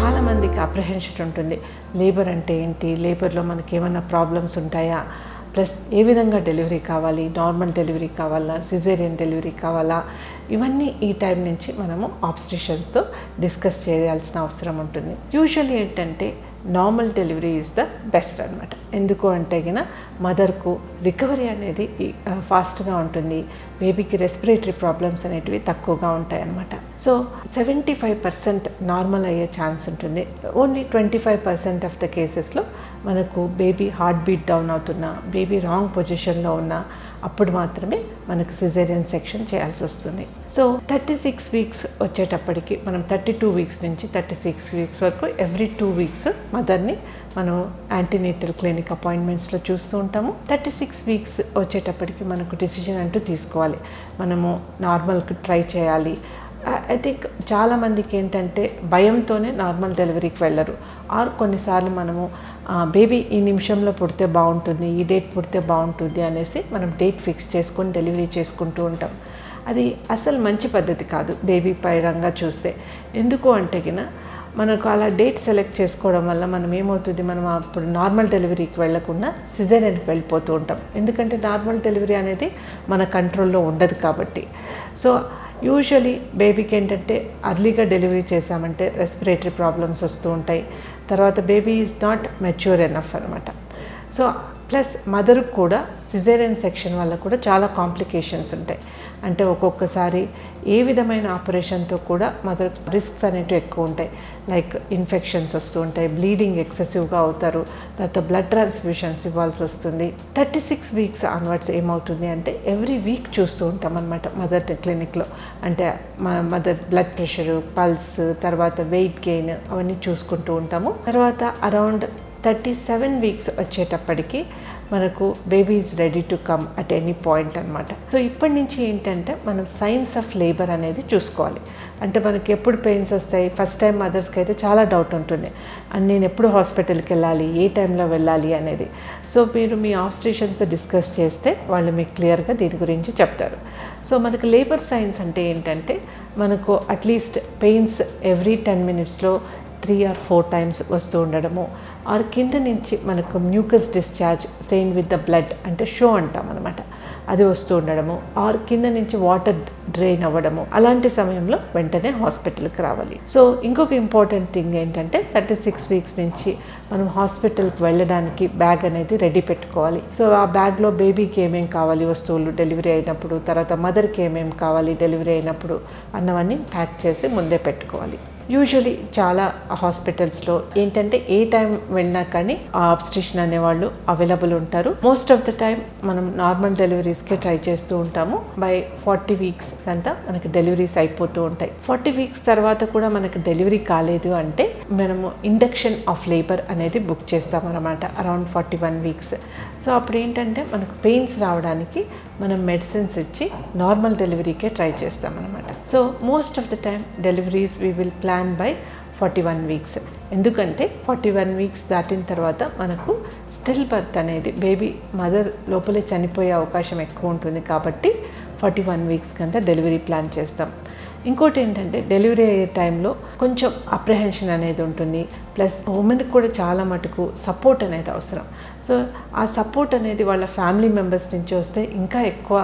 చాలామందికి అప్రహెన్షన్ ఉంటుంది. లేబర్ అంటే ఏంటి? లేబర్లో మనకి ఏమైనా ప్రాబ్లమ్స్ ఉంటాయా? ప్లస్ ఏ విధంగా డెలివరీ కావాలి? నార్మల్ డెలివరీ కావాలా? సిజేరియన్ డెలివరీ కావాలా? ఇవన్నీ ఈ టైం నుంచి మనము ఆబ్స్టిషన్స్తో డిస్కస్ చేయాల్సిన అవసరం ఉంటుంది. యూజువల్లీ ఏంటంటే normal delivery is the best అనమాట ఎందుకు అంటే గిన మదర్కు రికవరీ అనేది ఫాస్ట్గా ఉంటుంది. బేబీకి రెస్పిరేటరీ ప్రాబ్లమ్స్ అనేటివి తక్కువగా ఉంటాయి అన్నమాట. So seventy five percent normal అయ్యే ఛాన్స్ ఉంటుంది. Only twenty five percent of the కేసెస్లో మనకు బేబీ హార్ట్ బీట్ డౌన్ అవుతున్నా బేబీ రాంగ్ పొజిషన్లో ఉన్నా అప్పుడు మాత్రమే మనకు సిజేరియన్ సెక్షన్ చేయాల్సి వస్తుంది. సో థర్టీ సిక్స్ వీక్స్ వచ్చేటప్పటికి మనం థర్టీ టూ వీక్స్ నుంచి థర్టీ సిక్స్ వీక్స్ వరకు ఎవ్రీ టూ వీక్స్ మదర్ని మనం యాంటీనేటల్ క్లినిక్ అపాయింట్మెంట్స్లో చూస్తూ ఉంటాము. థర్టీ సిక్స్ వీక్స్ వచ్చేటప్పటికి మనకు డిసిజన్ అంటూ తీసుకోవాలి. మనము నార్మల్కి ట్రై చేయాలి. ఐ థింక్ చాలామందికి ఏంటంటే భయంతోనే నార్మల్ డెలివరీకి వెళ్ళరు. ఆర్ కొన్నిసార్లు మనము బేబీ ఈ నిమిషంలో పుడితే బాగుంటుంది ఈ డేట్ పుడితే బాగుంటుంది అనేసి మనం డేట్ ఫిక్స్ చేసుకొని డెలివరీ చేసుకుంటూ ఉంటాం. అది అసలు మంచి పద్ధతి కాదు బేబీ పైరంగా చూస్తే. ఎందుకు అంటే గిన మనకు అలా డేట్ సెలెక్ట్ చేసుకోవడం వల్ల మనం ఏమవుతుంది? మనం అప్పుడు నార్మల్ డెలివరీకి వెళ్ళకుండా సిజేరియన్కి వెళ్ళిపోతూ ఉంటాం. ఎందుకంటే నార్మల్ డెలివరీ అనేది మన కంట్రోల్లో ఉండదు కాబట్టి. సో యూజువలీ బేబీకి ఏంటంటే అర్లీగా డెలివరీ చేశామంటే రెస్పిరేటరీ ప్రాబ్లమ్స్ వస్తూ ఉంటాయి. తర్వాత baby is not mature enough అనమాట సో ప్లస్ మదర్కి కూడా సిజేరియన్ సెక్షన్ వల్ల కూడా చాలా కాంప్లికేషన్స్ ఉంటాయి. అంటే ఒక్కొక్కసారి ఏ విధమైన ఆపరేషన్తో కూడా మదర్ రిస్క్స్ అనేవి ఎక్కువ ఉంటాయి. లైక్ ఇన్ఫెక్షన్స్ వస్తూ ఉంటాయి బ్లీడింగ్ ఎక్సెసివ్గా అవుతారు తర్వాత బ్లడ్ ట్రాన్స్ఫ్యూషన్స్ ఇవ్వాల్సి వస్తుంది. థర్టీ సిక్స్ వీక్స్ ఆన్వర్డ్స్ ఏమవుతుంది అంటే ఎవ్రీ వీక్ చూస్తూ ఉంటాం అనమాట మదర్ క్లినిక్లో. అంటే మదర్ బ్లడ్ ప్రెషరు పల్స్ తర్వాత వెయిట్ గెయిన్ అవన్నీ చూసుకుంటూ ఉంటాము. తర్వాత అరౌండ్ థర్టీ సెవెన్ వీక్స్ వచ్చేటప్పటికి మనకు baby is ready to come at any point అనమాట సో ఇప్పటి నుంచి ఏంటంటే మనం సైన్స్ ఆఫ్ లేబర్ అనేది చూసుకోవాలి. అంటే మనకి ఎప్పుడు పెయిన్స్ వస్తాయి? ఫస్ట్ టైం మదర్స్కి అయితే చాలా డౌట్ ఉంటుంది అండ్ నేను ఎప్పుడు హాస్పిటల్కి వెళ్ళాలి? ఏ టైంలో వెళ్ళాలి? అనేది. సో మీరు మీ ఆబ్స్ట్రేషన్స్తో డిస్కస్ చేస్తే వాళ్ళు మీకు క్లియర్గా దీని గురించి చెప్తారు. సో మనకు లేబర్ సైన్స్ అంటే ఏంటంటే మనకు at least pains every ten మినిట్స్లో త్రీ ఆర్ ఫోర్ టైమ్స్ వస్తూ ఉండడము. ఆర్ కింద నుంచి మనకు mucus discharge stain with the blood అంటే షో అంటాం అనమాట అది వస్తూ ఉండడము. ఆర్ కింద నుంచి వాటర్ డ్రైన్ అవ్వడము. అలాంటి సమయంలో వెంటనే హాస్పిటల్కి రావాలి. సో ఇంకొక ఇంపార్టెంట్ థింగ్ ఏంటంటే థర్టీ సిక్స్ వీక్స్ నుంచి మనం హాస్పిటల్కి వెళ్ళడానికి బ్యాగ్ అనేది రెడీ పెట్టుకోవాలి. సో ఆ బ్యాగ్లో బేబీకి ఏమేం కావాలి? వస్తువులు డెలివరీ అయినప్పుడు తర్వాత మదర్కి ఏమేం కావాలి? డెలివరీ అయినప్పుడు అన్నవన్నీ ప్యాక్ చేసి ముందే పెట్టుకోవాలి. యూజువలీ చాలా హాస్పిటల్స్లో ఏంటంటే ఏ టైం వెళ్ళినా కానీ ఆ ఆబ్స్ట్రిషన్ అనేవాళ్ళు అవైలబుల్ ఉంటారు. మోస్ట్ ఆఫ్ ద టైం మనం నార్మల్ డెలివరీస్కే ట్రై చేస్తూ ఉంటాము. బై ఫార్టీ వీక్స్ అంతా మనకి డెలివరీస్ అయిపోతూ ఉంటాయి. ఫార్టీ వీక్స్ తర్వాత కూడా మనకి డెలివరీ కాలేదు అంటే మనము ఇండక్షన్ ఆఫ్ లేబర్ అనేది బుక్ చేస్తాం అనమాట around forty one weeks so అప్పుడు ఏంటంటే మనకు పెయిన్స్ రావడానికి మనం మెడిసిన్స్ ఇచ్చి నార్మల్ డెలివరీకే ట్రై చేస్తాం అనమాట so most of the time deliveries we will plan by forty one weeks ఎందుకంటే ఫార్టీ వన్ వీక్స్ దాటిన తర్వాత మనకు స్టిల్ బర్త్ అనేది బేబీ మదర్ లోపలే చనిపోయే అవకాశం ఎక్కువ ఉంటుంది కాబట్టి ఫార్టీ వన్ వీక్స్ కంతా డెలివరీ ప్లాన్ చేస్తాం. ఇంకోటి ఏంటంటే డెలివరీ అయ్యే టైంలో కొంచెం అప్రహెన్షన్ అనేది ఉంటుంది. ప్లస్ ఉమెన్కి కూడా చాలా మటుకు సపోర్ట్ అనేది అవసరం. సో ఆ సపోర్ట్ అనేది వాళ్ళ ఫ్యామిలీ మెంబర్స్ నుంచి వస్తే ఇంకా ఎక్కువ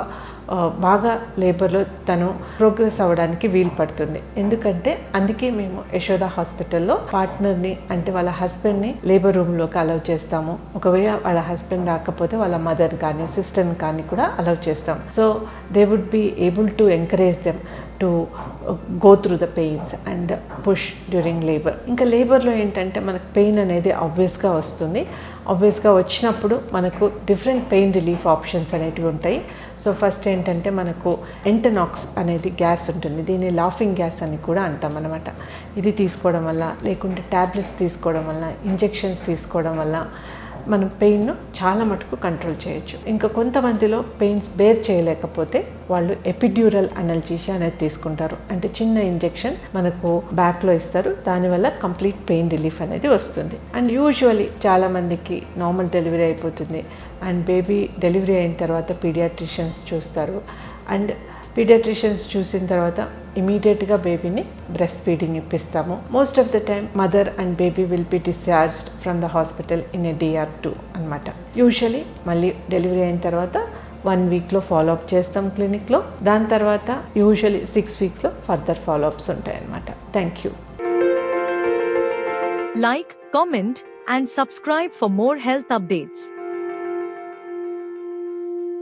బాగా లేబర్లో తను ప్రోగ్రెస్ అవ్వడానికి వీలు పడుతుంది. ఎందుకంటే అందుకే మేము యశోద హాస్పిటల్లో పార్ట్నర్ని అంటే వాళ్ళ హస్బెండ్ని లేబర్ రూమ్లోకి అలౌ చేస్తాము. ఒకవేళ వాళ్ళ హస్బెండ్ రాకపోతే వాళ్ళ మదర్ కానీ సిస్టర్ని కానీ కూడా అలౌ చేస్తాం. So they would be able to encourage them. To go through the pains and push during labour ఇంకా లేబర్లో ఏంటంటే మనకు పెయిన్ అనేది ఆబ్వియస్గా వస్తుంది. ఆబ్వియస్గా వచ్చినప్పుడు మనకు డిఫరెంట్ పెయిన్ రిలీఫ్ ఆప్షన్స్ అనేటివి ఉంటాయి. సో ఫస్ట్ ఏంటంటే మనకు ఎంటనాక్స్ అనేది గ్యాస్ ఉంటుంది. దీన్ని లాఫింగ్ గ్యాస్ అని కూడా అంటాం అనమాట ఇది తీసుకోవడం వల్ల లేకుంటే ట్యాబ్లెట్స్ తీసుకోవడం వల్ల ఇంజెక్షన్స్ తీసుకోవడం వల్ల మనం పెయిన్ను చాలా మటుకు కంట్రోల్ చేయొచ్చు. ఇంకా కొంతమందిలో పెయిన్స్ బేర్ చేయలేకపోతే వాళ్ళు ఎపిడ్యూరల్ అనల్జీషియా అనేది తీసుకుంటారు. అంటే చిన్న ఇంజెక్షన్ మనకు బ్యాక్లో ఇస్తారు. దానివల్ల కంప్లీట్ పెయిన్ రిలీఫ్ అనేది వస్తుంది. అండ్ యూజువలీ చాలామందికి నార్మల్ డెలివరీ అయిపోతుంది. అండ్ బేబీ డెలివరీ అయిన తర్వాత పీడియాట్రిషియన్స్ చూస్తారు. అండ్ పీడియాట్రిషియన్స్ చూసిన తర్వాత ఇమీడియట్గా బేబీని breast feeding ఇప్పిస్తాము most of the time mother and baby will be discharged from the hospital in a day or two అనమాట యూజువలీ మళ్ళీ డెలివరీ అయిన తర్వాత వన్ వీక్లో ఫాలోఅప్ చేస్తాం క్లినిక్లో దాని తర్వాత యూజువలీ సిక్స్ వీక్స్లో ఫర్దర్ ఫాలోఅప్స్ ఉంటాయన్నమాట thank you like comment and subscribe for more health updates